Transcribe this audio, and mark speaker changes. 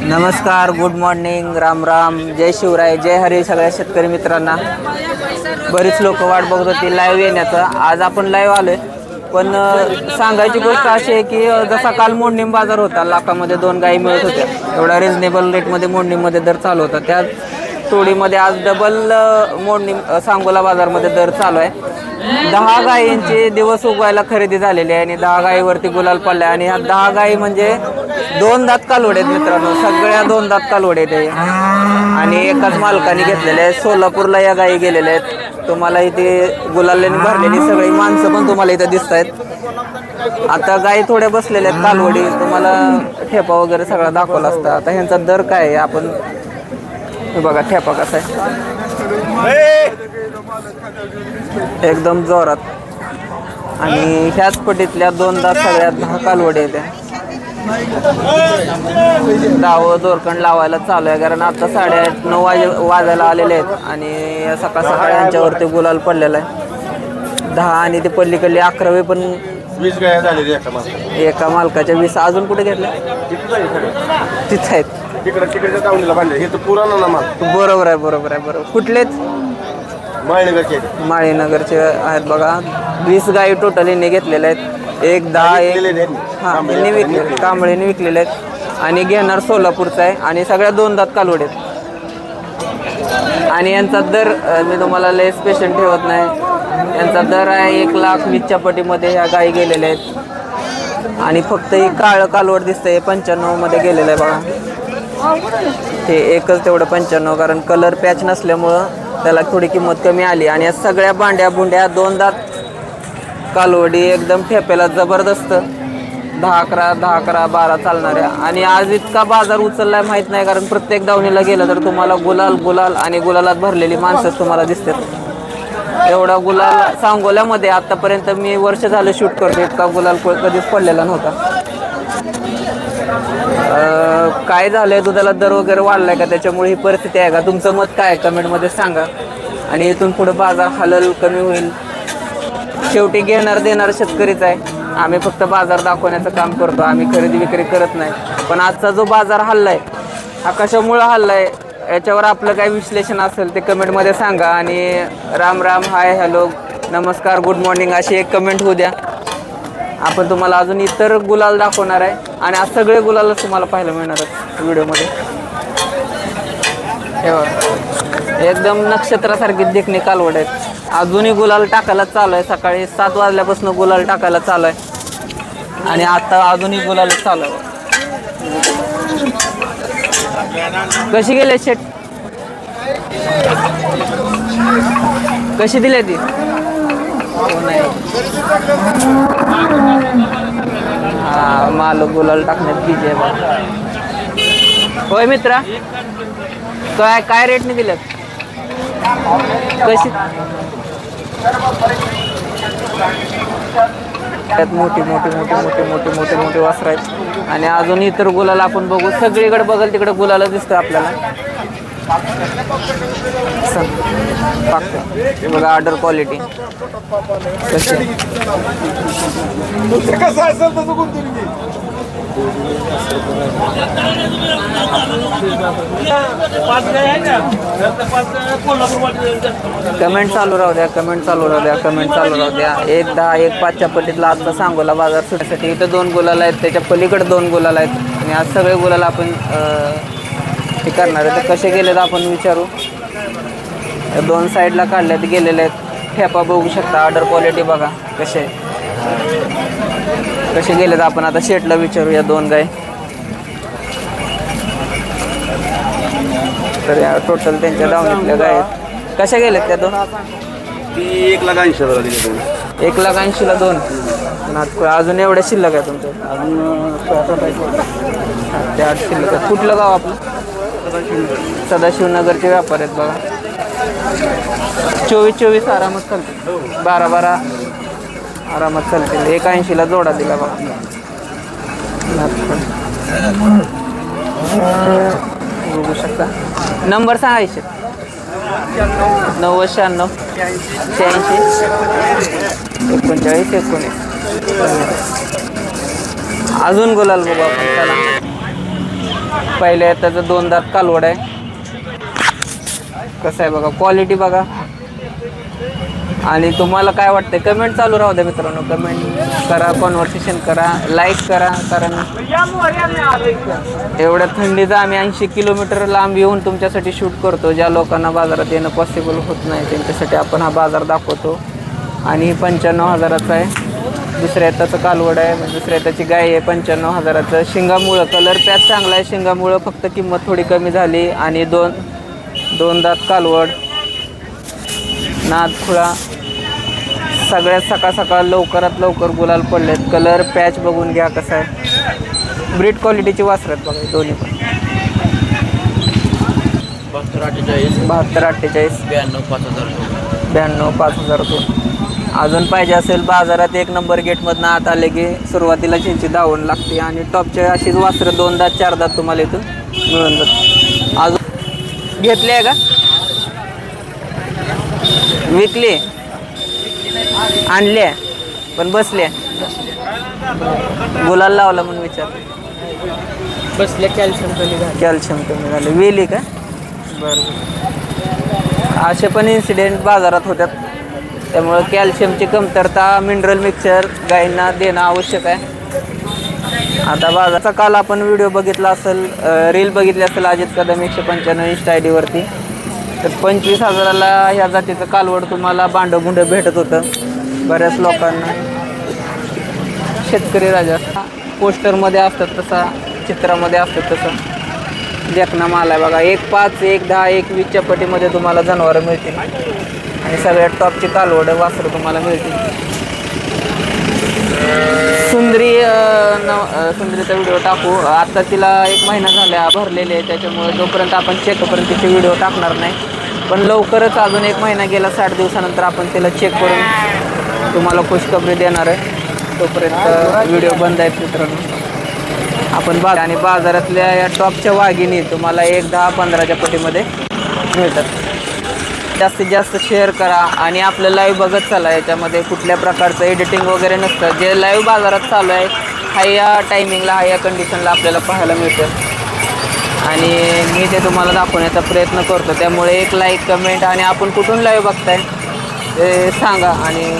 Speaker 1: नमस्कार good morning Ram Ram जय शिवराय जय हरी सगळ्या शेतकरी मित्रांना. बरीच लोक वाट बघत होती लाईव्ह येण्याचं. आज आपण लाईव्ह आलोय. पण सांगायची गोष्ट अशी आहे की जसा काल मोडणीम बाजार होता लाखामध्ये दोन गायी मिळत होत्या. एवढा रिझनेबल रेटमध्ये मोडणीमध्ये दर चालू होता. त्या तोडीमध्ये आज डबल मोडणी सांगोला बाजारमध्ये दर चालू आहे. दहा गायींचे दिवस उगवायला खरेदी झालेली आहे आणि दहा गायीवरती गुलाल पडला आणि ह्या दहा गायी म्हणजे दोन दात कालवडे आहेत मित्रांनो. सगळ्या दोन दात कालवडे आहेत आणि एकाच मालकाने घेतलेले आहे सोलापूरला या गायी गेलेल्या आहेत. तुम्हाला इथे गुलाल्याने भरलेली सगळी माणसं पण तुम्हाला इथे दिसत आहेत. आता गायी थोड्या बसलेल्या आहेत कालवडी. तुम्हाला ठेपा वगैरे सगळा दाखवला असता. आता ह्यांचा दर काय आहे? आपण हे बघा ठेपा कसा आहे. एकदम जोरात. आणि ह्याच पटीतल्या दोन दात सगळ्यात दहा कालवडी आहेत त्या. डावं दोरकण लावायला चालू आहे कारण आता साडेआठ नऊ वाजे वाजायला आलेले आहेत आणि सकाळ सकाळ यांच्यावरती गुलाल पडलेला आहे. दहा आणि ते पल्लीकडली अकरावे पण
Speaker 2: वीस गाया झालेली एका
Speaker 1: मालकाच्या वीस. अजून कुठे घेतल्या?
Speaker 2: किती झाली सगळे.
Speaker 1: तिथं आहेत.
Speaker 2: तिकडे तिकडच्या तावणीला बांधले हे तर पुराणा ना माल.
Speaker 1: बरोबर आहे बरोबर आहे बरोबर. कुठलेच
Speaker 2: माळीनगरचे?
Speaker 1: माळीनगरचे आहेत बघा. वीस गायी टोटल यांनी घेतलेल्या आहेत. एक दहा एक. हां यांनी विकले कांबळीने विकलेले आहेत. आणि घेणार सोलापूरचा आहे. आणि सगळ्या दोन दात कालवड आहेत. आणि यांचा दर मी तुम्हाला लय स्पेशल ठेवत नाही. यांचा दर आहे एक लाख वीसच्या पटीमध्ये ह्या गायी गेलेल्या आहेत. आणि फक्त ही काळं कालवड दिसतंय. पंच्याण्णवमध्ये गेलेलं आहे बघा. हे एकच तेवढं पंच्याण्णव कारण कलर पॅच नसल्यामुळं त्याला थोडी किंमत कमी आली. आणि या सगळ्या भांड्या भुंड्या दोन दात कालवडी एकदम ठेप्याला जबरदस्त. दहा अकरा दहा अकरा बारा चालणाऱ्या. आणि आज इतका बाजार उचललाय माहीत नाही कारण प्रत्येक दावणीला गेलं तर तुम्हाला गुलाल गुलाल आणि गुलालात भरलेली माणसं तुम्हाला दिसतात. एवढा गुलाल सांगोल्यामध्ये आतापर्यंत मी वर्ष झालं शूट करतो इतका गुलाल कधीच पडलेला नव्हता. अं, काय झालंय? दुधाला दर वगैरे वाढलाय का? त्याच्यामुळे ही परिस्थिती आहे का? तुमचं मत काय आहे? कमेंटमध्ये सांगा. आणि इथून पुढे बाजार हलल कमी होईल. शेवटी घेणार देणार शेतकरीच आहे. आम्ही फक्त बाजार दाखवण्याचं काम करतो. आम्ही खरेदी विक्री करत नाही. पण आजचा जो बाजार हल्लाय हा कशामुळं हल्लाय? याच्यावर आपलं काय विश्लेषण असेल ते कमेंटमध्ये सांगा. आणि राम राम हाय हॅलो नमस्कार गुड मॉर्निंग अशी एक कमेंट होऊ द्या. आपण तुम्हाला अजून इतर गुलाल दाखवणार आहे. आणि आज सगळे गुलालच तुम्हाला पाहायला मिळणारच व्हिडिओमध्ये. हे बघा. एकदम नक्षत्रासारखी देखणी कालवड आहेत. अजूनही गुलाल टाकायला चालू आहे. सकाळी सात वाजल्यापासून गुलाल टाकायला चालू आहे. आणि आता अजूनही गुलाल चालू आहे. कशी गेले शेट? कशी दिली ती? हो नाही हा माल गुलाल टाकण्यात बिजी आहे होय मित्रा? काय काय रेटने दिल्यात? कशी? त्यात मोठी मोठी मोठी मोठी मोठी मोठी मोठी वासर आहेत. आणि अजून इतर गुलाल आपण बघू. सगळीकडे बघल तिकडे गुलाला दिसतं आपल्याला. बघा ऑर्डर क्वालिटी कशी कमेंट चालू राहू द्या कमेंट चालू राहू द्या कमेंट चालू राहू द्या. एक दहा एक पाचच्या पटीतला आता सांगोला बाजार सुटण्यासाठी इथं दोन गुलाल आहेत त्याच्या पलीकडे दोन गुलाल आहेत. आणि आज सगळे गुलाल आपण हे करणार आहे. तर कसे गेलेत आपण विचारू? दोन साईडला काढल्यात गेलेले आहेत. ठेपा बघू शकता ऑर्डर क्वालिटी बघा कसे. कसे गेलेत आपण? आता शेटला विचारू या दोन गाय तर या टोटल त्यांच्या दावणीतल्या गाय आहेत. कशा गेल्यात त्या दोन?
Speaker 2: ती एक लाख ऐंशी हजार दिली
Speaker 1: एक लाख ऐंशीला दोन. अजून एवढ्या शिल्लक आहे तुमचं सात ते आठ शिल्लक आहे. कुठलं गाव आपलं? सदाशिवनगरचे व्यापार आहेत बघा. चोवीस चोवीस आरामात चालतील. बारा बारा आरामात चालतील. एक ऐंशीला जोडा दिला बघा. बघू शकता. नंबर सांगायचे नव्वद शहाण्णव. शहाऐंशी. एकोणचाळीस एकोणीस. अजून गुलाल बघू आपण. चला. पहिले त्याचं दोन दात कालवड आहे. कसं आहे बघा क्वालिटी बघा. आणि तुम्हाला काय वाटतं कमेंट चालू राहू द्या मित्रांनो. कमेंट करा कॉन्व्हर्सेशन करा लाईक करा कारण एवढ्या थंडीचा आम्ही ऐंशी किलोमीटर लांब येऊन तुमच्यासाठी शूट करतो. ज्या लोकांना बाजारात येणं पॉसिबल होत नाही त्यांच्यासाठी आपण हा बाजार दाखवतो. आणि पंच्याण्णव हजाराचा आहे. दुसऱ्या त्याचं कालवड आहे दुसऱ्या त्याची गाय आहे पंच्याण्णव हजाराचं. शिंगामुळं कलर पॅच चांगला आहे शिंगामुळं फक्त किंमत थोडी कमी झाली आणि दोन दोन दात कालवड नाद खुळा. सगळ्यात सकाळ सकाळ लवकरात लवकर गुलाल पडलेत. कलर पॅच बघून घ्या कसं आहे. ब्रीड क्वालिटीची वासर आहेत बघा दोन्ही पण.
Speaker 3: बहात्तर अठ्ठेचाळीस.
Speaker 1: बहात्तर अठ्ठेचाळीस.
Speaker 3: ब्याण्णव पाच हजार
Speaker 1: ब्याण्णव पाच हजार दोन अजून पाहिजे असेल बाजारात एक नंबर गेटमधनं आत आले की सुरुवातीला चिंची धावून लागते आणि टॉपचे अशीच वासरं दोन दात चार दात तुम्हाला इथून मिळून जात. अजून घेतली आहे का? विकली आणली आहे. पण बसली गुलाल लावला म्हणून विचार
Speaker 3: बसले कॅल्शियम कमी झाले.
Speaker 1: कॅल्शियम कमी झाले. वेली का? बरं असे पण इन्सिडेंट बाजारात होतात त्यामुळं कॅल्शियमची कमतरता मिनरल मिक्सर गायींना देणं आवश्यक आहे. आता बाजाराचा काल आपण व्हिडिओ बघितला असेल रील बघितली असेल अजित कदम एकशे पंच्याण्णव इंस्टा आय डीवरती तर पंचवीस हजाराला ह्या जातीचं कालवड तुम्हाला बांडं भेटत होतं. बऱ्याच लोकांना. शेतकरी राजा. पोस्टरमध्ये असतात तसा चित्रामध्ये असतात तसं. देखना माल आहे बघा. एक पाच एक दहा एक वीसच्या पटीमध्ये तुम्हाला जनावरं मिळतील. आणि सगळ्यात टॉपची कालवडं वासरं तुम्हाला मिळतील. सुंदरी न सुंदरीचा व्हिडिओ टाकू. आता तिला एक महिना झाला भरलेले आहे त्याच्यामुळे जोपर्यंत आपण चेकपर्यंत तिचे व्हिडिओ टाकणार नाही. पण लवकरच अजून एक महिना गेला साठ दिवसानंतर आपण तिला चेक करून तुम्हाला खुशखबरी देणार आहे. तोपर्यंत व्हिडिओ बंद आहेत मित्रांनो. आपण बाग आणि बाजारातल्या या टॉपच्या वाघिणी तुम्हाला एक दहा पंधराच्या पटीमध्ये मिळतात. जास्तीत जास्त शेअर करा आणि आपलं लाईव्ह बघत चला. याच्यामध्ये कुठल्या प्रकारचं एडिटिंग वगैरे नसतं. जे लाईव्ह बाजारात चालू आहे हा या टायमिंगला हा या कंडिशनला आपल्याला पाहायला मिळतं आणि मी ते तुम्हाला दाखवण्याचा प्रयत्न करतो. त्यामुळे एक लाईक कमेंट आणि आपण कुठून लाईव्ह बघताय ते सांगा. आणि